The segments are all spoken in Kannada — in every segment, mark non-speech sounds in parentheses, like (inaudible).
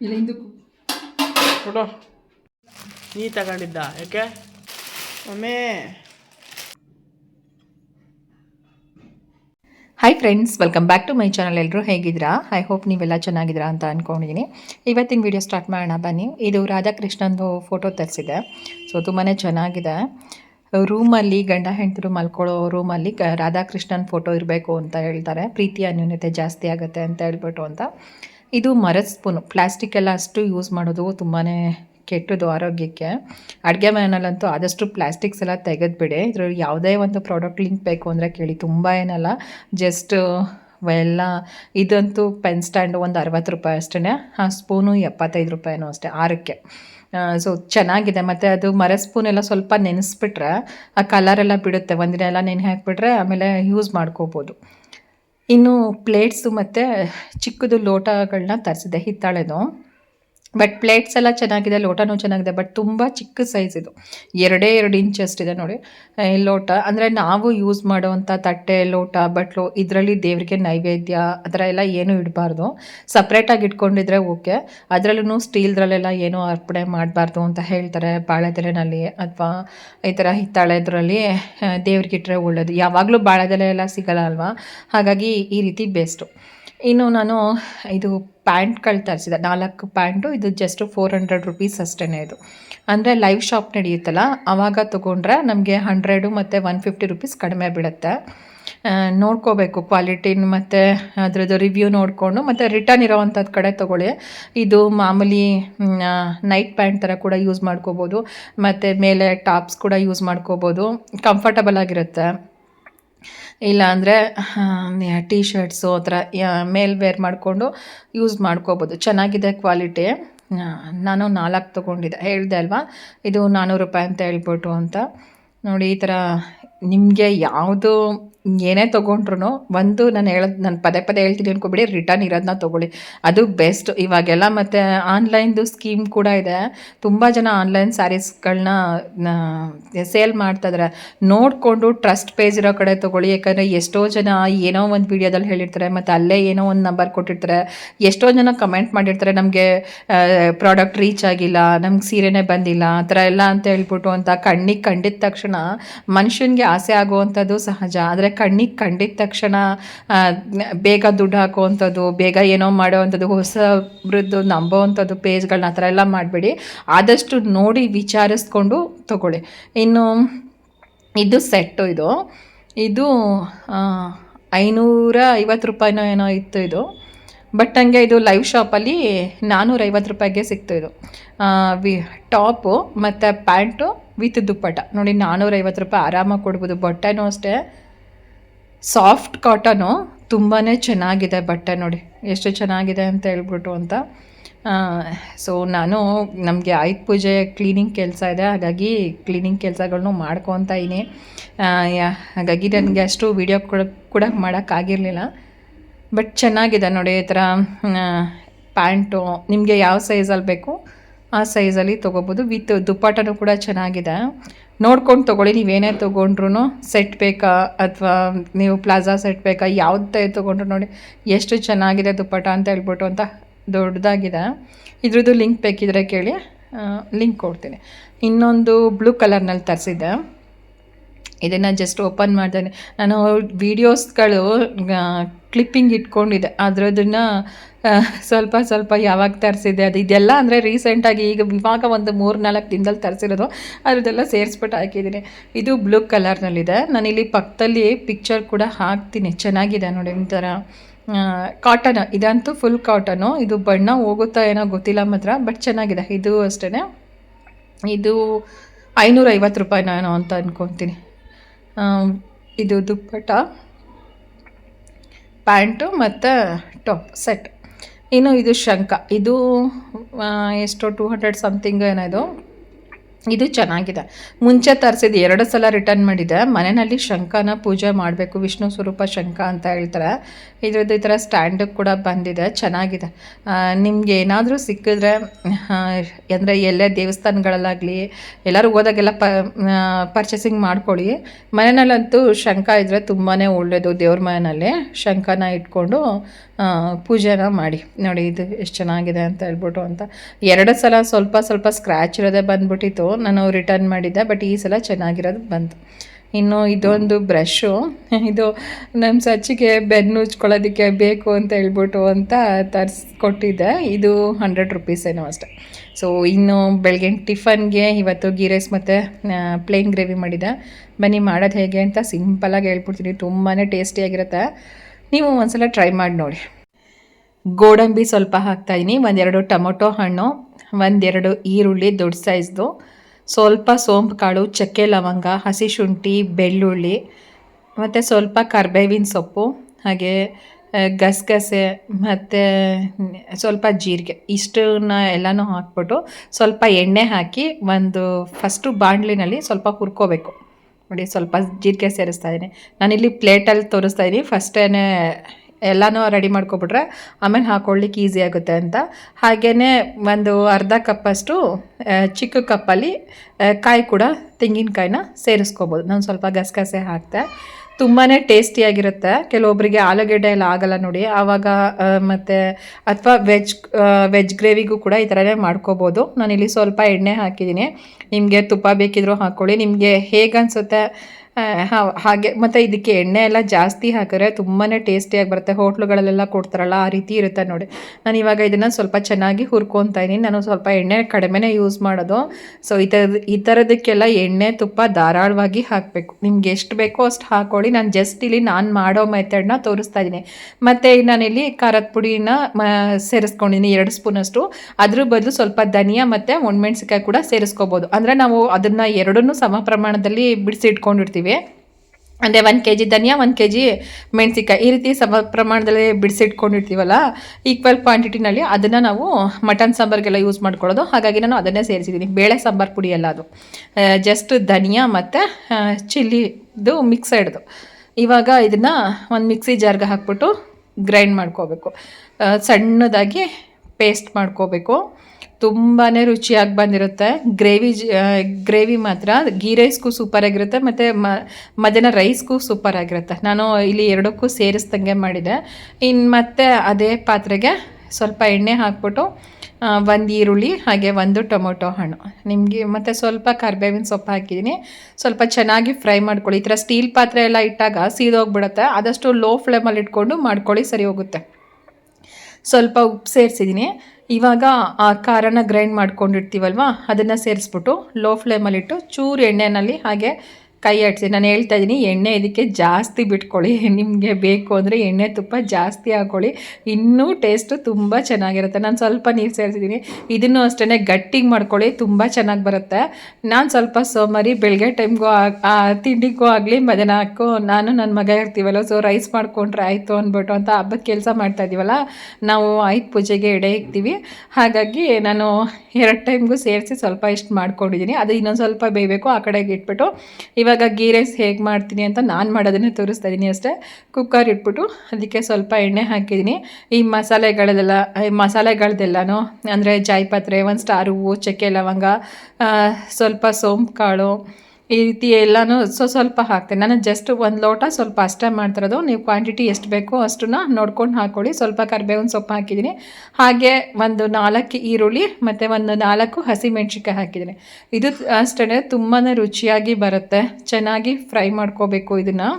ಇಲ್ಲ ಹಿಂದಕ್ಕೂ. ಕೊಡು. ನೀ ತಗೊಂಡಿದ್ದ ಯಾಕೆ? ಒಮ್ಮೆ. Hi friends welcome back to my channel ಎಲ್ಲರೂ ಹೇಗಿದ್ದೀರಾ? ಐ ಹೋಪ್ ನೀವೆಲ್ಲ ಚೆನ್ನಾಗಿದ್ದೀರಾ ಅಂತ ಅಂದ್ಕೊಂಡಿದ್ದೀನಿ ಇವತ್ತಿನ ವಿಡಿಯೋ ಸ್ಟಾರ್ಟ್ ಮಾಡೋಣ ಬನ್ನಿ. ಇದು ರಾಧಾಕೃಷ್ಣಂದು ಫೋಟೋ ತರಿಸಿದೆ. ಸೊ ತುಂಬಾ ಚೆನ್ನಾಗಿದೆ. ರೂಮಲ್ಲಿ ಗಂಡ ಹೆಂಡತಿರು ಮಲ್ಕೊಳ್ಳೋ ರೂಮಲ್ಲಿ ಗ ರಾಧಾಕೃಷ್ಣನ್ ಫೋಟೋ ಇರಬೇಕು ಅಂತ ಹೇಳ್ತಾರೆ. ಪ್ರೀತಿ ಅನ್ಯೂನ್ಯತೆ ಜಾಸ್ತಿ ಆಗುತ್ತೆ ಅಂತ ಹೇಳ್ಬಿಟ್ಟು ಅಂತ. ಇದು ಮರದ ಸ್ಪೂನು ಪ್ಲಾಸ್ಟಿಕ್ ಎಲ್ಲ ಅಷ್ಟು ಯೂಸ್ ಮಾಡೋದು ತುಂಬಾ ಕೆಟ್ಟದು ಆರೋಗ್ಯಕ್ಕೆ. ಅಡುಗೆ ಮನೆಯಲ್ಲಂತೂ ಆದಷ್ಟು ಪ್ಲಾಸ್ಟಿಕ್ಸ್ ಎಲ್ಲ ತೆಗೆದ್ಬಿಡಿ. ಇದ್ರಲ್ಲಿ ಯಾವುದೇ ಒಂದು ಪ್ರಾಡಕ್ಟ್ ಲಿಂಕ್ ಬೇಕು ಅಂದರೆ ಕೇಳಿ. ತುಂಬ ಏನಲ್ಲ ಜಸ್ಟ್ ಎಲ್ಲ ಇದಂತೂ ಪೆನ್ ಸ್ಟ್ಯಾಂಡ್ ಒಂದು ಅರವತ್ತು ರೂಪಾಯಿ ಅಷ್ಟೇ ಆ ಸ್ಪೂನು ಎಪ್ಪತ್ತೈದು ರೂಪಾಯಿನೂ ಅಷ್ಟೇ, ಆರಕ್ಕೆ. ಸೊ ಚೆನ್ನಾಗಿದೆ. ಮತ್ತು ಅದು ಮರ ಸ್ಪೂನ್ ಎಲ್ಲ ಸ್ವಲ್ಪ ನೆನೆಸ್ಬಿಟ್ರೆ ಆ ಕಲರೆಲ್ಲ ಬಿಡುತ್ತೆ. ಒಂದಿನ ಎಲ್ಲ ನೆನೆ ಹಾಕಿಬಿಟ್ರೆ ಆಮೇಲೆ ಯೂಸ್ ಮಾಡ್ಕೋಬೋದು. ಇನ್ನು ಪ್ಲೇಟ್ಸು ಮತ್ತು ಚಿಕ್ಕದು ಲೋಟಗಳನ್ನ ತರಿಸಿದೆ ಹಿತ್ತಾಳೆದು. ಬಟ್ ಪ್ಲೇಟ್ಸ್ ಎಲ್ಲ ಚೆನ್ನಾಗಿದೆ, ಲೋಟನೂ ಚೆನ್ನಾಗಿದೆ ಬಟ್ ತುಂಬ ಚಿಕ್ಕ ಸೈಜ್ ಇದು. ಎರಡೇ ಎರಡು ಇಂಚ್ ಅಷ್ಟಿದೆ ನೋಡಿ. ಲೋಟ, ಅಂದರೆ ನಾವು ಯೂಸ್ ಮಾಡೋವಂಥ ತಟ್ಟೆ, ಲೋಟ, ಬಟ್ಲು, ಇದರಲ್ಲಿ ದೇವರಿಗೆ ನೈವೇದ್ಯ, ಆ ಥರ ಎಲ್ಲ ಏನೂ ಇಡಬಾರ್ದು. ಸಪ್ರೇಟಾಗಿ ಇಟ್ಕೊಂಡಿದ್ರೆ ಓಕೆ ಅದರಲ್ಲೂ ಸ್ಟೀಲ್ದ್ರಲ್ಲೆಲ್ಲ ಏನೂ ಅರ್ಪಣೆ ಮಾಡಬಾರ್ದು ಅಂತ ಹೇಳ್ತಾರೆ ಬಾಳೆದೆಲೆನಲ್ಲಿ ಅಥವಾ ಈ ಥರ ಹಿತ್ತಾಳೆದ್ರಲ್ಲಿ ದೇವ್ರಿಗಿಟ್ರೆ ಒಳ್ಳೆಯದು ಯಾವಾಗಲೂ ಬಾಳೆದೆಲೆ ಎಲ್ಲ ಸಿಗಲ್ಲ ಅಲ್ವಾ? ಹಾಗಾಗಿ ಈ ರೀತಿ ಬೆಸ್ಟು ಇನ್ನು ನಾನು ಇದು ಪ್ಯಾಂಟ್ಗಳು ತರಿಸಿದೆ ನಾಲ್ಕು ಪ್ಯಾಂಟು, ಇದು ಜಸ್ಟ್ ಫೋರ್ ಹಂಡ್ರೆಡ್ ರುಪೀಸ್ ಅಷ್ಟೇ ಇದು. ಅಂದರೆ ಲೈವ್ ಶಾಪ್ ನಡೆಯುತ್ತಲ್ಲ ಆವಾಗ ತೊಗೊಂಡ್ರೆ ನಮಗೆ ಹಂಡ್ರೆಡು ಮತ್ತು ಒನ್ ಫಿಫ್ಟಿ ರುಪೀಸ್ ಕಡಿಮೆ ಬೀಳುತ್ತೆ ನೋಡ್ಕೋಬೇಕು ಕ್ವಾಲಿಟಿನ ಮತ್ತು ಅದರದ್ದು ರಿವ್ಯೂ ನೋಡಿಕೊಂಡು, ಮತ್ತು ರಿಟರ್ನ್ ಇರೋವಂಥದ್ದು ಕಡೆ ತೊಗೊಳ್ಳಿ. ಇದು ಮಾಮೂಲಿ ನೈಟ್ ಪ್ಯಾಂಟ್ ಥರ ಕೂಡ ಯೂಸ್ ಮಾಡ್ಕೋಬೋದು. ಮತ್ತು ಮೇಲೆ ಟಾಪ್ಸ್ ಕೂಡ ಯೂಸ್ ಮಾಡ್ಕೋಬೋದು. ಕಂಫರ್ಟಬಲ್ ಆಗಿರುತ್ತೆ. ಇಲ್ಲ ಅಂದರೆ ಟೀ ಶರ್ಟ್ಸು ಆ ಥರ ಮೇಲ್ ವೇರ್ ಮಾಡಿಕೊಂಡು ಯೂಸ್ ಮಾಡ್ಕೋಬೋದು. ಚೆನ್ನಾಗಿದೆ ಕ್ವಾಲಿಟಿ ನಾನು ನಾಲ್ಕು ತೊಗೊಂಡಿದ್ದೆ. ಹೇಳಿದೆ ಅಲ್ವಾ? ಇದು ನಾನ್ನೂರು ರೂಪಾಯಿ ಅಂತ ಹೇಳ್ಬಿಟ್ಟು ಅಂತ. ನೋಡಿ, ಈ ಥರ ನಿಮಗೆ ಯಾವುದು ಏನೇ ತೊಗೊಂಡ್ರು ಒಂದು ನಾನು ಹೇಳೋದು, ನಾನು ಪದೇ ಪದೇ ಹೇಳ್ತೀನಿ ಅನ್ಕೊಬಿಡಿ ರಿಟರ್ನ್ ಇರೋದನ್ನ ತೊಗೊಳ್ಳಿ. ಅದು ಬೆಸ್ಟ್ ಇವಾಗೆಲ್ಲ ಮತ್ತು ಆನ್ಲೈನ್ದು ಸ್ಕೀಮ್ ಕೂಡ ಇದೆ. ತುಂಬ ಜನ ಆನ್ಲೈನ್ ಸ್ಯಾರೀಸ್ಗಳನ್ನ ಸೇಲ್ ಮಾಡ್ತಾಯಿದ್ದಾರೆ ನೋಡಿಕೊಂಡು ಟ್ರಸ್ಟ್ ಪೇಜ್ ಇರೋ ಕಡೆ ತೊಗೊಳ್ಳಿ. ಯಾಕಂದರೆ ಎಷ್ಟೋ ಜನ ಏನೋ ಒಂದು ವೀಡಿಯೋದಲ್ಲಿ ಹೇಳಿರ್ತಾರೆ, ಮತ್ತು ಅಲ್ಲೇ ಏನೋ ಒಂದು ನಂಬರ್ ಕೊಟ್ಟಿರ್ತಾರೆ. ಎಷ್ಟೋ ಜನ ಕಮೆಂಟ್ ಮಾಡಿರ್ತಾರೆ, ನಮಗೆ ಪ್ರಾಡಕ್ಟ್ ರೀಚ್ ಆಗಿಲ್ಲ, ನಮ್ಗೆ ಸೀರೆನೇ ಬಂದಿಲ್ಲ, ಆ ಥರ ಎಲ್ಲ ಅಂತ ಹೇಳ್ಬಿಟ್ಟು ಅಂತ ಕಣ್ಣಿಗೆ ಕಂಡಿದ ತಕ್ಷಣ ಮನುಷ್ಯನಿಗೆ ಆಸೆ ಆಗುವಂಥದ್ದು ಸಹಜ. ಆದರೆ ಕಣ್ಣಿಗೆ ಕಂಡಿದ ತಕ್ಷಣ ಬೇಗ ದುಡ್ಡು ಹಾಕುವಂಥದ್ದು, ಬೇಗ ಏನೋ ಮಾಡೋವಂಥದ್ದು ಹೊಸಬ್ರದ್ದು ನಂಬೋವಂಥದ್ದು ಪೇಜ್ಗಳನ್ನ ಆ ಥರ ಎಲ್ಲ ಮಾಡಬೇಡಿ. ಆದಷ್ಟು ನೋಡಿ ವಿಚಾರಿಸ್ಕೊಂಡು ತಗೊಳ್ಳಿ. ಇನ್ನು ಇದು ಸೆಟ್ಟು ಇದು. ಇದು ಐನೂರ ಐವತ್ತು ರೂಪಾಯಿನೋ ಏನೋ ಇತ್ತು ಇದು. ಬಟ್ ನನಗೆ ಇದು ಲೈವ್ ಶಾಪಲ್ಲಿ ನಾನ್ನೂರೈವತ್ತು ರೂಪಾಯಿಗೆ ಸಿಕ್ತು ಇದು. ವಿ, ಟಾಪು ಮತ್ತು ಪ್ಯಾಂಟು ವಿತ್ ದುಪ್ಪಟ ನೋಡಿ ನಾನ್ನೂರೈವತ್ತು ರೂಪಾಯಿ ಆರಾಮಾಗಿ ಕೊಡ್ಬೋದು. ಬಟ್ಟೆನೂ ಅಷ್ಟೇ. ಸಾಫ್ಟ್ ಕಾಟನು ತುಂಬಾ ಚೆನ್ನಾಗಿದೆ ಬಟ್ಟೆ ನೋಡಿ. ಎಷ್ಟು ಚೆನ್ನಾಗಿದೆ ಅಂತ ಹೇಳ್ಬಿಟ್ಟು ಅಂತ. ಸೊ ನಾನು ನಮಗೆ ಆಯುಧ ಪೂಜೆ ಕ್ಲೀನಿಂಗ್ ಕೆಲಸ ಇದೆ. ಹಾಗಾಗಿ ಕ್ಲೀನಿಂಗ್ ಕೆಲಸಗಳನ್ನೂ ಮಾಡ್ಕೊತಾ ಇದ್ದೀನಿ. ಹಾಗಾಗಿ ನನಗೆ ಅಷ್ಟು ವೀಡಿಯೋ ಕೂಡ ಕೂಡ ಮಾಡೋಕ್ಕಾಗಿರಲಿಲ್ಲ ಬಟ್ ಚೆನ್ನಾಗಿದೆ ನೋಡಿ ಈ ಥರ ಪ್ಯಾಂಟು. ನಿಮಗೆ ಯಾವ ಸೈಜಲ್ಲಿ ಬೇಕು? ಆ ಸೈಜಲ್ಲಿ ತೊಗೋಬೋದು. ವಿತ್ ದುಪ್ಪಾಟನೂ ಕೂಡ ಚೆನ್ನಾಗಿದೆ. ನೋಡ್ಕೊಂಡು ತೊಗೊಳ್ಳಿ. ನೀವೇನೇ ತೊಗೊಂಡ್ರು ಸೆಟ್ ಬೇಕಾ? ಅಥವಾ ನೀವು ಪ್ಲಾಜಾ ಸೆಟ್ ಬೇಕಾ? ಯಾವುದೇ ತೊಗೊಂಡ್ರು ನೋಡಿ. ಎಷ್ಟು ಚೆನ್ನಾಗಿದೆ ದುಪ್ಪಟ ಅಂತ ಹೇಳ್ಬಿಟ್ಟು ಅಂತ ದೊಡ್ಡದಾಗಿದೆ ಇದ್ರದ್ದು ಲಿಂಕ್ ಬೇಕಿದ್ರೆ ಕೇಳಿ. ಲಿಂಕ್ ಕೊಡ್ತೀನಿ. ಇನ್ನೊಂದು ಬ್ಲೂ ಕಲರ್ನಲ್ಲಿ ತರಿಸಿದ್ದೆ. ಇದನ್ನು ಜಸ್ಟ್ ಓಪನ್ ಮಾಡ್ತೇನೆ ನಾನು ವೀಡಿಯೋಸ್ಗಳು ಕ್ಲಿಪ್ಪಿಂಗ್ ಇಟ್ಕೊಂಡಿದ್ದೆ. ಅದರದನ್ನು ಸ್ವಲ್ಪ ಸ್ವಲ್ಪ ಯಾವಾಗ ತರಿಸಿದೆ ಅದು ಇದೆಲ್ಲ ಅಂದರೆ ರೀಸೆಂಟಾಗಿ ಈಗ ಇವಾಗ ಒಂದು ಮೂರು ನಾಲ್ಕು ದಿನದಲ್ಲಿ ತರಿಸಿರೋದು. ಅದರದ್ದೆಲ್ಲ ಸೇರಿಸ್ಬಿಟ್ಟು ಹಾಕಿದ್ದೀನಿ. ಇದು ಬ್ಲೂ ಕಲರ್ನಲ್ಲಿದೆ ನಾನಿಲ್ಲಿ ಪಕ್ಕದಲ್ಲಿ ಪಿಕ್ಚರ್ ಕೂಡ ಹಾಕ್ತೀನಿ. ಚೆನ್ನಾಗಿದೆ ನೋಡಿ ಒಂಥರ. ಕಾಟನ್ ಇದಂತೂ ಫುಲ್ ಕಾಟನು ಇದು ಬಣ್ಣ ಹೋಗುತ್ತಾ ಏನೋ ಗೊತ್ತಿಲ್ಲ ಮಾತ್ರ ಬಟ್ ಚೆನ್ನಾಗಿದೆ. ಇದು ಅಷ್ಟೇ ಇದು ಐನೂರೈವತ್ತು ರೂಪಾಯಿ ನಾನು ಅಂತ ಅಂದ್ಕೊತೀನಿ ಇದು ದುಪ್ಪಟ ಪ್ಯಾಂಟು ಮತ್ತು ಟಾಪ್ ಸೆಟ್ ಇನ್ನು ಇದು ಶಂಖ. ಇದು ಎಷ್ಟೋ ಟೂ ಹಂಡ್ರೆಡ್ ಸಮಥಿಂಗ್ ಏನೋ ಇದು. ಇದು ಚೆನ್ನಾಗಿದೆ. ಮುಂಚೆ ತರಿಸಿದ್ದು ಎರಡು ಸಲ ರಿಟರ್ನ್ ಮಾಡಿದೆ. ಮನೆಯಲ್ಲಿ ಶಂಖನ ಪೂಜೆ ಮಾಡಬೇಕು, ವಿಷ್ಣು ಸ್ವರೂಪ ಶಂಖ ಅಂತ ಹೇಳ್ತಾರೆ. ಇದ್ರದ್ದು ಈ ಥರ ಸ್ಟ್ಯಾಂಡ್ ಕೂಡ ಬಂದಿದೆ. ಚೆನ್ನಾಗಿದೆ. ನಿಮ್ಗೆ ಏನಾದರೂ ಸಿಕ್ಕಿದ್ರೆ ಅಂದರೆ ಎಲ್ಲೇ ದೇವಸ್ಥಾನಗಳಲ್ಲಾಗಲಿ, ಎಲ್ಲರೂ ಹೋದಾಗೆಲ್ಲ ಪ ಪರ್ಚೇಸಿಂಗ್ ಮಾಡ್ಕೊಳ್ಳಿ. ಮನೆಯಲ್ಲಂತೂ ಶಂಖ ಇದ್ದರೆ ತುಂಬಾ ಒಳ್ಳೆಯದು ದೇವ್ರ ಮನೆಯಲ್ಲಿ. ಶಂಖನ ಇಟ್ಕೊಂಡು ಪೂಜೆನ ಮಾಡಿ. ನೋಡಿ, ಇದು ಎಷ್ಟು ಚೆನ್ನಾಗಿದೆ ಅಂತ ಹೇಳ್ಬಿಟ್ಟು ಅಂತ. ಎರಡು ಸಲ ಸ್ವಲ್ಪ ಸ್ವಲ್ಪ ಸ್ಕ್ರ್ಯಾಚ್ ಇರೋದೇ ಬಂದ್ಬಿಟ್ಟಿತ್ತು. ನಾನು ರಿಟರ್ನ್ ಮಾಡಿದ್ದೆ ಬಟ್ ಈ ಸಲ ಚೆನ್ನಾಗಿರೋದು ಬಂತು. ಇನ್ನು ಇದೊಂದು ಬ್ರಷು ಇದು ನಮ್ಮ ಸಚ್ಚಿಗೆ ಬೆನ್ನು ಉಜ್ಕೊಳ್ಳೋದಕ್ಕೆ ಬೇಕು ಅಂತ ಹೇಳ್ಬಿಟ್ಟು ಅಂತ ತರಿಸ್ಕೊಟ್ಟಿದ್ದೆ. ಇದು ಹಂಡ್ರೆಡ್ ರುಪೀಸೇನೋ ಅಷ್ಟೆ. ಸೊ ಇನ್ನು ಬೆಳಗ್ಗೆ ಟಿಫನ್ಗೆ ಇವತ್ತು ಗೀ ರೈಸ್ ಮತ್ತು ಪ್ಲೇನ್ ಗ್ರೇವಿ ಮಾಡಿದೆ ಬನ್ನಿ, ಮಾಡೋದು ಹೇಗೆ ಅಂತ ಸಿಂಪಲಾಗಿ ಹೇಳ್ಬಿಡ್ತೀನಿ. ತುಂಬಾ ಟೇಸ್ಟಿಯಾಗಿರುತ್ತೆ ನೀವು ಒಂದ್ಸಲ ಟ್ರೈ ಮಾಡಿ ನೋಡಿ. ಗೋಡಂಬಿ ಸ್ವಲ್ಪ ಹಾಕ್ತಾಯಿದ್ದೀನಿ ಒಂದೆರಡು ಟೊಮೊಟೊ ಹಣ್ಣು, ಒಂದೆರಡು ಈರುಳ್ಳಿ ದೊಡ್ಡ ಸೈಜ್ದು ಸ್ವಲ್ಪ ಸೋಂಪು ಕಾಳು, ಚಕ್ಕೆ ಲವಂಗ, ಹಸಿ ಶುಂಠಿ, ಬೆಳ್ಳುಳ್ಳಿ, ಮತ್ತು ಸ್ವಲ್ಪ ಕರ್ಬೇವಿನ ಸೊಪ್ಪು, ಹಾಗೆ ಗಸಗಸೆ, ಮತ್ತು, ಸ್ವಲ್ಪ ಜೀರಿಗೆ, ಇಷ್ಟನ್ನ ಎಲ್ಲನೂ ಹಾಕ್ಬಿಟ್ಟು ಸ್ವಲ್ಪ ಎಣ್ಣೆ ಹಾಕಿ ಒಂದು ಫಸ್ಟು ಬಾಣಲಿನಲ್ಲಿ ಸ್ವಲ್ಪ ಹುರ್ಕೋಬೇಕು. ನೋಡಿ ಸ್ವಲ್ಪ ಜೀರಿಗೆ ಸೇರಿಸ್ತಾ ಇದ್ದೀನಿ ಇಲ್ಲಿ ಪ್ಲೇಟಲ್ಲಿ ತೋರಿಸ್ತಾ ಇದ್ದೀನಿ ಫಸ್ಟೇ ಎಲ್ಲನೂ ರೆಡಿ ಮಾಡ್ಕೊಬಿಟ್ರೆ ಆಮೇಲೆ ಹಾಕೊಳ್ಳಿಕ್ಕೆ ಈಸಿ ಆಗುತ್ತೆ ಅಂತ. ಹಾಗೆಯೇ ಒಂದು ಅರ್ಧ ಕಪ್ಪಷ್ಟು ಚಿಕ್ಕ ಕಪ್ಪಲ್ಲಿ ಕಾಯಿ ಕೂಡ ತೆಂಗಿನಕಾಯಿನ ಸೇರಿಸ್ಕೋಬೋದು. ನಾನು ಸ್ವಲ್ಪ ಗಸಗಸೆ ಹಾಕ್ತೆ. ತುಂಬಾ ಟೇಸ್ಟಿಯಾಗಿರುತ್ತೆ ಕೆಲವೊಬ್ಬರಿಗೆ ಆಲೂಗೆಡ್ಡೆ ಎಲ್ಲ ಆಗಲ್ಲ ನೋಡಿ. ಆವಾಗ ಮತ್ತು ಅಥವಾ ವೆಜ್ ವೆಜ್ ಗ್ರೇವಿಗೂ ಕೂಡ ಈ ಥರನೇ ಮಾಡ್ಕೋಬೋದು. ಇಲ್ಲಿ ಸ್ವಲ್ಪ ಎಣ್ಣೆ ಹಾಕಿದ್ದೀನಿ. ನಿಮಗೆ ತುಪ್ಪ ಬೇಕಿದ್ರೂ ಹಾಕ್ಕೊಳ್ಳಿ ನಿಮಗೆ ಹೇಗೆ ಅನಿಸುತ್ತೆ ಹಾಗೆ. ಮತ್ತು ಇದಕ್ಕೆ ಎಣ್ಣೆ ಎಲ್ಲ ಜಾಸ್ತಿ ಹಾಕಿದ್ರೆ ತುಂಬಾ ಟೇಸ್ಟಿಯಾಗಿ ಬರುತ್ತೆ. ಹೋಟ್ಲುಗಳಲ್ಲೆಲ್ಲ ಕೊಡ್ತಾರಲ್ಲ, ಆ ರೀತಿ ಇರುತ್ತೆ ನೋಡಿ. ನಾನು ಇವಾಗ ಇದನ್ನು ಸ್ವಲ್ಪ ಚೆನ್ನಾಗಿ ಹುರ್ಕೊತಾ ಇದ್ದೀನಿ. ನಾನು ಸ್ವಲ್ಪ ಎಣ್ಣೆ ಕಡಿಮೆನೇ ಯೂಸ್ ಮಾಡೋದು. ಸೊ ಈ ಥರದ ಈ ಥರದಕ್ಕೆಲ್ಲ ಎಣ್ಣೆ, ತುಪ್ಪ ಧಾರಾಳವಾಗಿ ಹಾಕಬೇಕು. ನಿಮ್ಗೆ ಎಷ್ಟು ಬೇಕೋ ಅಷ್ಟು ಹಾಕೊಳ್ಳಿ. ನಾನು ಜಸ್ಟ್ ಇಲ್ಲಿ ನಾನು ಮಾಡೋ ಮೆಥಡ್ನ ತೋರಿಸ್ತಾ ಇದ್ದೀನಿ. ಮತ್ತು ನಾನಿಲ್ಲಿ ಖಾರದ ಪುಡಿನ ಸೇರಿಸ್ಕೊಂಡಿದ್ದೀನಿ ಎರಡು ಸ್ಪೂನಷ್ಟು. ಅದ್ರ ಬದಲು ಸ್ವಲ್ಪ ಧನಿಯಾ ಮತ್ತು ಒಣಮೆಣ್ಸಿಕಾಯಿ ಕೂಡ ಸೇರಿಸ್ಕೋಬೋದು. ಅಂದರೆ ನಾವು ಅದನ್ನು ಎರಡನ್ನೂ ಸಮ ಪ್ರಮಾಣದಲ್ಲಿ ಬಿಡಿಸಿಟ್ಕೊಂಡಿರ್ತೀವಿ ಅಂದರೆ ಒಂದು ಕೆ ಜಿ ಧನಿಯಾ, ಒಂದು ಕೆ ಜಿ ಮೆಣಸಿಕಾಯಿ ಈ ರೀತಿ ಸಮ ಪ್ರಮಾಣದಲ್ಲಿ ಬಿಡಿಸಿಟ್ಕೊಂಡಿರ್ತೀವಲ್ಲ ಈಕ್ವಲ್ ಕ್ವಾಂಟಿಟಿನಲ್ಲಿ ಅದನ್ನು ನಾವು ಮಟನ್ ಸಾಂಬಾರ್ಗೆಲ್ಲ ಯೂಸ್ ಮಾಡ್ಕೊಳ್ಳೋದು. ಹಾಗಾಗಿ ನಾನು ಅದನ್ನೇ ಸೇರಿಸಿದ್ದೀನಿ ಬೇಳೆ ಸಾಂಬಾರು ಪುಡಿ ಎಲ್ಲ ಅದು. ಜಸ್ಟ್ ಧನಿಯಾ ಮತ್ತು ಚಿಲ್ಲಿದು ಮಿಕ್ಸೈಡ್ದು ಇವಾಗ ಇದನ್ನು ಒಂದು ಮಿಕ್ಸಿ ಜಾರ್ಗೆ ಹಾಕ್ಬಿಟ್ಟು ಗ್ರೈಂಡ್ ಮಾಡ್ಕೋಬೇಕು. ಸಣ್ಣದಾಗಿ ಪೇಸ್ಟ್ ಮಾಡ್ಕೋಬೇಕು. ತುಂಬಾ ರುಚಿಯಾಗಿ ಬಂದಿರುತ್ತೆ. ಗ್ರೇವಿ ಗ್ರೇವಿ ಮಾತ್ರ. ಗೀ ರೈಸ್ಗೂ ಸೂಪರಾಗಿರುತ್ತೆ ಮತ್ತು ಮಧ್ಯಾಹ್ನ ರೈಸ್ಗೂ ಸೂಪರಾಗಿರುತ್ತೆ ನಾನು ಇಲ್ಲಿ ಎರಡಕ್ಕೂ ಸೇರಿಸ್ದಂಗೆ ಮಾಡಿದೆ. ಇನ್ನು ಮತ್ತೆ ಅದೇ ಪಾತ್ರೆಗೆ ಸ್ವಲ್ಪ ಎಣ್ಣೆ ಹಾಕ್ಬಿಟ್ಟು ಒಂದು ಈರುಳ್ಳಿ, ಹಾಗೆ ಒಂದು ಟೊಮೊಟೊ ಹಣ್ಣು. ನಿಮಗೆ ಮತ್ತು ಸ್ವಲ್ಪ ಕರ್ಬೇವಿನ ಸೊಪ್ಪು ಹಾಕಿದ್ದೀನಿ. ಸ್ವಲ್ಪ ಚೆನ್ನಾಗಿ ಫ್ರೈ ಮಾಡ್ಕೊಳ್ಳಿ. ಈ ಥರ ಸ್ಟೀಲ್ ಪಾತ್ರೆ ಎಲ್ಲ ಇಟ್ಟಾಗ ಸೀದೋಗ್ಬಿಡುತ್ತೆ. ಆದಷ್ಟು ಲೋ ಫ್ಲೇಮಲ್ಲಿ ಇಟ್ಕೊಂಡು ಮಾಡ್ಕೊಳ್ಳಿ, ಸರಿ ಹೋಗುತ್ತೆ. ಸ್ವಲ್ಪ ಉಪ್ಪು ಸೇರಿಸಿದ್ದೀನಿ. ಇವಾಗ ಆ ಖಾರನ ಗ್ರೈಂಡ್ ಮಾಡ್ಕೊಂಡಿರ್ತೀವಲ್ವ ಅದನ್ನು ಸೇರಿಸ್ಬಿಟ್ಟು ಲೋ ಫ್ಲೇಮಲ್ಲಿಟ್ಟು ಚೂರು ಎಣ್ಣೆನಲ್ಲಿ ಹಾಗೆ ಕೈ ಆಡಿಸಿ ನಾನು ಹೇಳ್ತಾ ಇದ್ದೀನಿ ಎಣ್ಣೆ ಇದಕ್ಕೆ ಜಾಸ್ತಿ ಬಿಟ್ಕೊಳ್ಳಿ. (laughs) ನಿಮಗೆ ಬೇಕು ಅಂದರೆ ಎಣ್ಣೆ ತುಪ್ಪ ಜಾಸ್ತಿ ಹಾಕ್ಕೊಳ್ಳಿ ಇನ್ನೂ ಟೇಸ್ಟು ತುಂಬ ಚೆನ್ನಾಗಿರುತ್ತೆ. ನಾನು ಸ್ವಲ್ಪ ನೀರು ಸೇರಿಸಿದ್ದೀನಿ ಇದನ್ನು ಅಷ್ಟೇ ಗಟ್ಟಿಗೆ ಮಾಡ್ಕೊಳ್ಳಿ, ತುಂಬ ಚೆನ್ನಾಗಿ ಬರುತ್ತೆ. ನಾನು ಸ್ವಲ್ಪ ಸೋಮಾರಿ ಬೆಳಗ್ಗೆ ಟೈಮ್ಗೂ ತಿಂಡಿಗೂ ಆಗಲಿ ಮಧ್ಯಾಹ್ನಕ್ಕೂ ನಾನು ನನ್ನ ಮಗ ಇರ್ತೀವಲ್ಲ ಸೊ ರೈಸ್ ಮಾಡ್ಕೊಂಡ್ರೆ ಆಯಿತು ಅಂದ್ಬಿಟ್ಟು ಅಂತ ಹಬ್ಬಕ್ಕೆ ಕೆಲಸ ಮಾಡ್ತಾ ಇದ್ದೀವಲ್ಲ ನಾವು ಆಯ್ತು ಪೂಜೆಗೆ ಎಡೆ ಇಕ್ತೀವಿ. ಹಾಗಾಗಿ ನಾನು ಎರಡು ಟೈಮ್ಗೂ ಸೇರಿಸಿ ಸ್ವಲ್ಪ ಇಷ್ಟು ಮಾಡ್ಕೊಂಡಿದ್ದೀನಿ ಅದು ಇನ್ನೊಂದು ಸ್ವಲ್ಪ ಬೇಯಬೇಕು, ಆ ಕಡೆಗೆ ಇಟ್ಬಿಟ್ಟು. ಗೀ ರೈಸ್ ಹೇಗೆ ಮಾಡ್ತೀನಿ ಅಂತ ನಾನು ಮಾಡೋದನ್ನೇ ತೋರಿಸ್ತಾ ಇದ್ದೀನಿ ಅಷ್ಟೇ. ಕುಕ್ಕರ್ ಇಟ್ಬಿಟ್ಟು ಅದಕ್ಕೆ ಸ್ವಲ್ಪ ಎಣ್ಣೆ ಹಾಕಿದ್ದೀನಿ ಈ ಮಸಾಲೆಗಳದೆಲ್ಲ ಈ ಮಸಾಲೆಗಳದ್ದೆಲ್ಲನೂ ಅಂದರೆ ಜಾಯಿಪತ್ರೆ, ಒಂದು ಸ್ಟಾರ್ ಹೂವು, ಚಕ್ಕೆ ಲವಂಗ ಸ್ವಲ್ಪ ಸೋಂಪು ಕಾಳು ಈ ರೀತಿ ಎಲ್ಲನೂ ಸೊ ಸ್ವಲ್ಪ ಹಾಕ್ತೀನಿ. ನಾನು ಜಸ್ಟ್ ಒಂದು ಲೋಟ ಸ್ವಲ್ಪ ಅಷ್ಟೇ ಮಾಡ್ತಿರೋದು. ನೀವು ಕ್ವಾಂಟಿಟಿ ಎಷ್ಟು ಬೇಕೋ ಅಷ್ಟನ್ನ ನೋಡ್ಕೊಂಡು ಹಾಕ್ಕೊಳ್ಳಿ ಸ್ವಲ್ಪ ಕರಿಬೇವಿನ ಸೊಪ್ಪು ಹಾಕಿದ್ದೀನಿ. ಹಾಗೆ ಒಂದು ನಾಲ್ಕು ಈರುಳ್ಳಿ ಮತ್ತು ಒಂದು ನಾಲ್ಕು ಹಸಿಮೆಣ್ಸಿಕಾಯಿ ಹಾಕಿದ್ದೀನಿ. ಇದು ಅಷ್ಟೇ ತುಂಬಾ ರುಚಿಯಾಗಿ ಬರುತ್ತೆ. ಚೆನ್ನಾಗಿ ಫ್ರೈ ಮಾಡ್ಕೋಬೇಕು ಇದನ್ನು.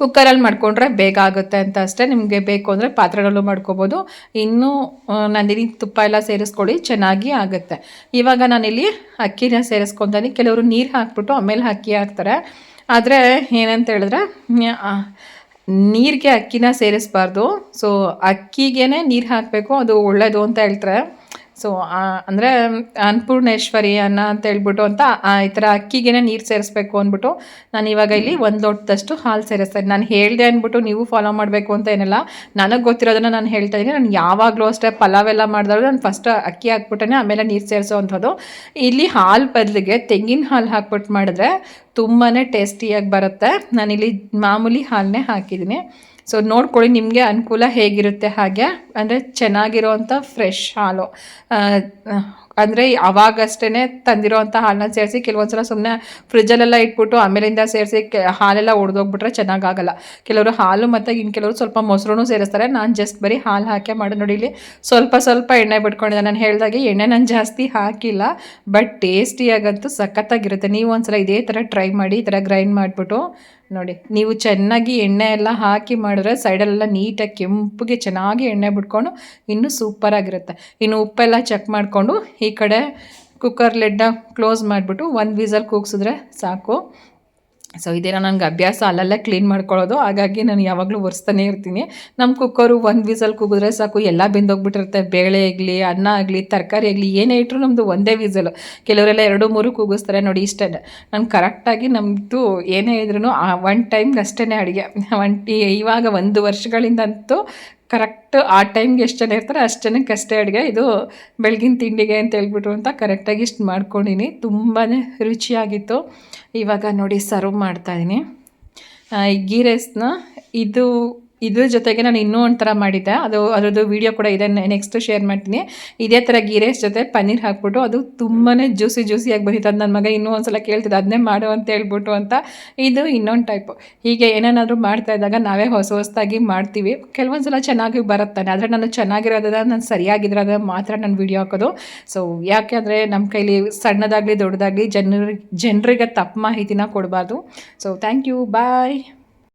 ಕುಕ್ಕರಲ್ಲಿ ಮಾಡ್ಕೊಂಡ್ರೆ ಬೇಗ ಆಗುತ್ತೆ ಅಂತ ಅಷ್ಟೇ. ನಿಮಗೆ ಬೇಕು ಅಂದರೆ ಪಾತ್ರೆಗಳಲ್ಲೂ ಮಾಡ್ಕೋಬೋದು. ಇನ್ನೂ ನಂದಿನಿ ತುಪ್ಪ ಎಲ್ಲ ಸೇರಿಸ್ಕೊಳ್ಳಿ, ಚೆನ್ನಾಗಿ ಆಗುತ್ತೆ. ಇವಾಗ ನಾನಿಲ್ಲಿ ಅಕ್ಕಿನ ಸೇರಿಸ್ಕೊತೀನಿ. ಕೆಲವರು ನೀರು ಹಾಕ್ಬಿಟ್ಟು ಆಮೇಲೆ ಅಕ್ಕಿ ಹಾಕ್ತಾರೆ. ಆದರೆ ಏನಂತ ಹೇಳಿದ್ರೆ ನೀರಿಗೆ ಅಕ್ಕಿನ ಸೇರಿಸ್ಬಾರ್ದು. ಸೊ ಅಕ್ಕಿಗೇ ನೀರು ಹಾಕಬೇಕು, ಅದು ಒಳ್ಳೆಯದು ಅಂತ ಹೇಳ್ತಾರೆ. ಸೊ ಅಂದರೆ ಅನ್ನಪೂರ್ಣೇಶ್ವರಿ ಅನ್ನ ಅಂತ ಹೇಳ್ಬಿಟ್ಟು ಅಂತ ಈ ಥರ ಅಕ್ಕಿಗೆ ನೀರು ಸೇರಿಸ್ಬೇಕು ಅಂದ್ಬಿಟ್ಟು ನಾನು ಇವಾಗ ಇಲ್ಲಿ ಒಂದು ಲೋಟದಷ್ಟು ಹಾಲು ಸೇರಿಸ್ತೀನಿ ನಾನು ಹೇಳಿದೆ ಅಂದ್ಬಿಟ್ಟು ನೀವು ಫಾಲೋ ಮಾಡಬೇಕು ಅಂತ ಏನಿಲ್ಲ. ನನಗೆ ಗೊತ್ತಿರೋದನ್ನು ನಾನು ಹೇಳ್ತಾ ಇದ್ದೀನಿ. ನಾನು ಯಾವಾಗಲೂ ಅಷ್ಟೇ ಪಲಾವ್ ಎಲ್ಲ ಮಾಡಿದಾಗ ನಾನು ಫಸ್ಟ್ ಅಕ್ಕಿ ಹಾಕ್ಬಿಟ್ಟೆ ಆಮೇಲೆ ನೀರು ಸೇರಿಸೋ ಅಂಥದ್ದು. ಇಲ್ಲಿ ಹಾಲು ಬದಲಿಗೆ ತೆಂಗಿನ ಹಾಲು ಹಾಕ್ಬಿಟ್ಟು ಮಾಡಿದ್ರೆ ತುಂಬಾ ಟೇಸ್ಟಿಯಾಗಿ ಬರುತ್ತೆ. ನಾನಿಲ್ಲಿ ಮಾಮೂಲಿ ಹಾಲನ್ನೇ ಹಾಕಿದ್ದೀನಿ. ಸೊ ನೋಡ್ಕೊಳ್ಳಿ ನಿಮಗೆ ಅನುಕೂಲ ಹೇಗಿರುತ್ತೆ ಹಾಗೆ? ಅಂದರೆ ಚೆನ್ನಾಗಿರೋವಂಥ ಫ್ರೆಶ್ ಹಾಲು. ಅಂದರೆ ಅವಾಗಷ್ಟೇ ತಂದಿರೋವಂಥ ಹಾಲನ್ನ ಸೇರಿಸಿ ಕೆಲವೊಂದ್ಸಲ ಸುಮ್ಮನೆ ಫ್ರಿಜ್ಜಲ್ಲೆಲ್ಲ ಇಟ್ಬಿಟ್ಟು ಆಮೇಲಿಂದ ಸೇರಿಸಿ ಹಾಲೆಲ್ಲ ಒಡೆದೋಗ್ಬಿಟ್ರೆ ಚೆನ್ನಾಗಾಗಲ್ಲ. ಕೆಲವರು ಹಾಲು ಮತ್ತು ಇನ್ನು ಕೆಲವರು ಸ್ವಲ್ಪ ಮೊಸರು ಸೇರಿಸ್ತಾರೆ. ನಾನು ಜಸ್ಟ್ ಬರೀ ಹಾಲು ಹಾಕಿ ಮಾಡಿ ನೋಡಿ ಇಲ್ಲಿ ಸ್ವಲ್ಪ ಸ್ವಲ್ಪ ಎಣ್ಣೆ ಬಿಟ್ಕೊಂಡಿದ್ದೆ. ನಾನು ಹೇಳಿದಾಗೆ ಎಣ್ಣೆ ನಾನು ಜಾಸ್ತಿ ಹಾಕಿಲ್ಲ, ಬಟ್ ಟೇಸ್ಟಿಯಾಗಂತೂ ಸಖತ್ತಾಗಿರುತ್ತೆ. ನೀವು ಒಂದ್ಸಲ ಇದೇ ಥರ ಟ್ರೈ ಮಾಡಿ, ಈ ಥರ ಗ್ರೈಂಡ್ ಮಾಡಿಬಿಟ್ಟು ನೋಡಿ. ನೀವು ಚೆನ್ನಾಗಿ ಎಣ್ಣೆ ಎಲ್ಲ ಹಾಕಿ ಮಾಡಿದ್ರೆ ಸೈಡಲ್ಲೆಲ್ಲ ನೀಟಾಗಿ ಕೆಂಪಿಗೆ ಚೆನ್ನಾಗಿ ಎಣ್ಣೆ ಬಿಟ್ಕೊಂಡು ಇನ್ನೂ ಸೂಪರಾಗಿರುತ್ತೆ. ಇನ್ನು ಉಪ್ಪೆಲ್ಲ ಚೆಕ್ ಮಾಡಿಕೊಂಡು ಈ ಕಡೆ ಕುಕ್ಕರ್ ಲೆಡ್ನ ಕ್ಲೋಸ್ ಮಾಡಿಬಿಟ್ಟು ಒಂದು ವೀಸಲ್ ಕೂಗ್ಸಿದ್ರೆ ಸಾಕು. ಸೊ ಇದೇನೋ ನನಗೆ ಅಭ್ಯಾಸ ಅಲ್ಲೆಲ್ಲ ಕ್ಲೀನ್ ಮಾಡ್ಕೊಳ್ಳೋದು. ಹಾಗಾಗಿ ನಾನು ಯಾವಾಗಲೂ ಒರೆಸ್ತಾನೆ ಇರ್ತೀನಿ. ನಮ್ಮ ಕುಕ್ಕರು ಒಂದು ವಿಸಲ್ ಕೂಗಿದ್ರೆ ಸಾಕು. ಎಲ್ಲ ಬೆಂದೋಗ್ಬಿಟ್ಟಿರುತ್ತೆ. ಬೇಳೆ ಆಗಲಿ, ಅನ್ನ ಆಗಲಿ, ತರಕಾರಿ ಆಗಲಿ, ಏನೇ ಇಟ್ಟರು ನಮ್ಮದು ಒಂದೇ ವಿಸಲು. ಕೆಲವರೆಲ್ಲ ಎರಡು, ಮೂರು ಕೂಗಿಸ್ತಾರೆ. ನೋಡಿ, ಇಷ್ಟೇ. ನಾನು ಕರೆಕ್ಟಾಗಿ ನಮ್ಮದು ಏನೇ ಇದ್ರೂ ಒನ್ ಟೈಮ್ಗೆ ಅಷ್ಟೇ ಅಡುಗೆ. ಒನ್ ಇವಾಗ ಒಂದು ವರ್ಷಗಳಿಂದಂತೂ ಕರೆಕ್ಟ್ ಆ ಟೈಮ್ಗೆ ಎಷ್ಟು ಜನ ಇರ್ತಾರೆ ಅಷ್ಟು ಜನಕ್ಕೆ ಅಷ್ಟೇ ಅಡುಗೆ. ಇದು ಬೆಳಗಿನ ತಿಂಡಿಗೆ ಅಂತ ಹೇಳ್ಬಿಟ್ರು ಅಂತ ಕರೆಕ್ಟಾಗಿ ಇಷ್ಟು ಮಾಡ್ಕೊಂಡಿನಿ. ತುಂಬಾ ರುಚಿಯಾಗಿತ್ತು. ಇವಾಗ ನೋಡಿ ಸರ್ವ್ ಮಾಡ್ತಾಯಿದ್ದೀನಿ ಈ ಗೀ ರೈಸ್ನ ಇದು ಇದ್ರ ಜೊತೆಗೆ ನಾನು ಇನ್ನೂ ಒಂಥರ ಮಾಡಿದ್ದೆ. ಅದು ಅದರದ್ದು ವೀಡಿಯೋ ಕೂಡ ಇದೆ ನೆಕ್ಸ್ಟ್ ಶೇರ್ ಮಾಡ್ತೀನಿ. ಇದೇ ಥರ ಗೀ ರೈಸ್ ಜೊತೆ ಪನ್ನೀರ್ ಹಾಕ್ಬಿಟ್ಟು ಅದು ತುಂಬಾ ಜ್ಯೂಸಿ ಜ್ಯೂಸಿಯಾಗಿ ಬಂದಿತ್ತು ಅದು ನನ್ನ ಮಗ ಇನ್ನೂ ಒಂದ್ಸಲ ಕೇಳ್ತಿದ್ದೆ ಅದನ್ನೇ ಮಾಡು ಅಂತ ಹೇಳ್ಬಿಟ್ಟು ಅಂತ. ಇದು ಇನ್ನೊಂದು ಟೈಪು ಹೀಗೆ ಏನೇನಾದರೂ ಮಾಡ್ತಾ ಇದ್ದಾಗ ನಾವೇ ಹೊಸ ಹೊಸದಾಗಿ ಮಾಡ್ತೀವಿ. ಕೆಲವೊಂದು ಸಲ ಚೆನ್ನಾಗಿ ಬರುತ್ತಾನೆ. ಆದರೆ ನಾನು ಚೆನ್ನಾಗಿರೋದನ್ನ ನಾನು ಸರಿಯಾಗಿರೋದ ಮಾತ್ರ ನಾನು ವೀಡಿಯೋ ಹಾಕೋದು. ಸೊ ಯಾಕೆ ಅಂದರೆ ನಮ್ಮ ಕೈಲಿ ಸಣ್ಣದಾಗಲಿ ದೊಡ್ಡದಾಗಲಿ ಜನರಿಗೆ ಜನರಿಗೆ ತಪ್ಪು ಮಾಹಿತಿನ ಕೊಡಬಾರ್ದು. So thank you bye